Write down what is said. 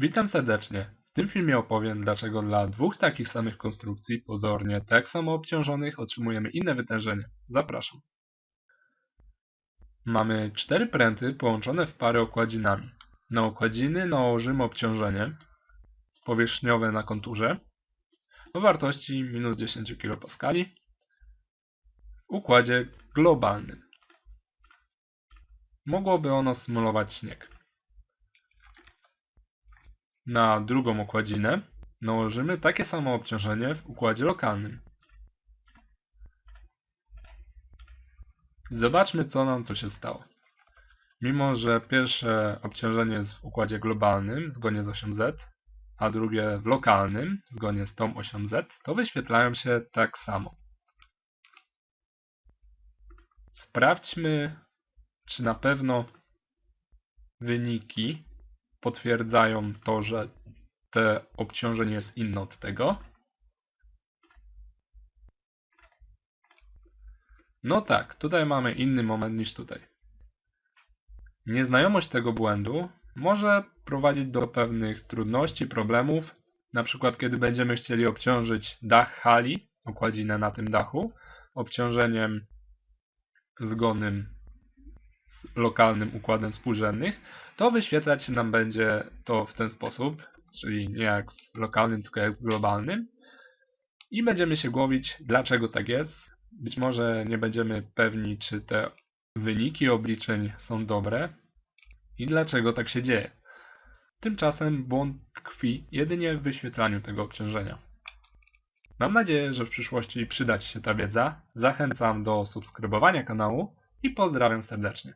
Witam serdecznie. W tym filmie opowiem, dlaczego dla dwóch takich samych konstrukcji, pozornie tak samo obciążonych, otrzymujemy inne wytężenie. Zapraszam. Mamy cztery pręty połączone w pary okładzinami. Na okładziny nałożymy obciążenie powierzchniowe na konturze o wartości minus 10 kPa w układzie globalnym. Mogłoby ono symulować śnieg. Na drugą okładzinę nałożymy takie samo obciążenie w układzie lokalnym. Zobaczmy, co nam tu się stało. Mimo, że pierwsze obciążenie jest w układzie globalnym zgodnie z osią Z, a drugie w lokalnym zgodnie z tą osią Z, to wyświetlają się tak samo. Sprawdźmy, czy na pewno wyniki potwierdzają to, że te obciążenie jest inne od tego. No tak, tutaj mamy inny moment niż tutaj. Nieznajomość tego błędu może prowadzić do pewnych trudności, problemów, na przykład kiedy będziemy chcieli obciążyć dach hali, okładzinę na tym dachu, obciążeniem zgodnym z lokalnym układem współrzędnych, to wyświetlać się nam będzie to w ten sposób, czyli nie jak z lokalnym, tylko jak z globalnym. I będziemy się głowić, dlaczego tak jest. Być może nie będziemy pewni, czy te wyniki obliczeń są dobre i dlaczego tak się dzieje. Tymczasem błąd tkwi jedynie w wyświetlaniu tego obciążenia. Mam nadzieję, że w przyszłości przyda Ci się ta wiedza. Zachęcam do subskrybowania kanału i pozdrawiam serdecznie.